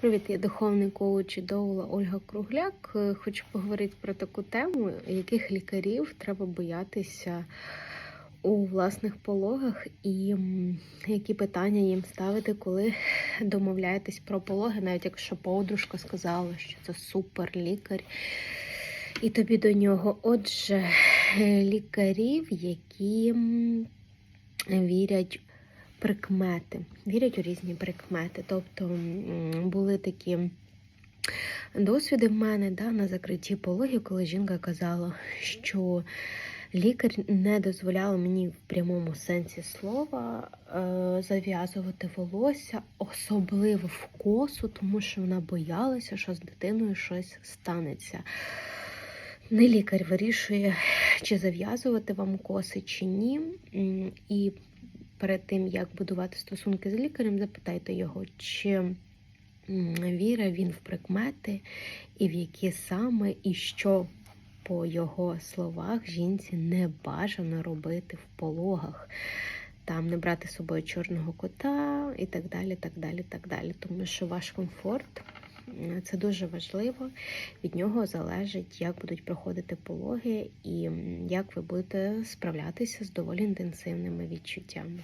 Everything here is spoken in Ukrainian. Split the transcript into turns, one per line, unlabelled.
Привіт, я духовний коуч і доула Ольга Кругляк. Е, Хочу поговорити про таку тему, яких лікарів треба боятися у власних пологах, і які питання їм ставити, коли домовляєтесь про пологи, навіть якщо подружка сказала, що це супер лікар, і тобі до нього. Отже, е, лікарів, які вірять прикмети, вірять у різні прикмети. Тобто були такі досвіди в мене да, на закритті пологів, коли жінка казала, що лікар не дозволяла мені в прямому сенсі слова е, зав'язувати волосся, особливо в косу, тому що вона боялася, що з дитиною щось станеться. Не лікар вирішує, чи зав'язувати вам коси, чи ні. І перед тим, як будувати стосунки з лікарем, запитайте його, чи вірить він в прикмети, і в які саме, і що по його словах жінці не бажано робити в пологах. Там не брати з собою чорного кота і так далі, так далі, так далі. Тому що ваш комфорт це дуже важливо. Від нього залежить, як будуть проходити пологи і як ви будете справлятися з доволі інтенсивними відчуттями.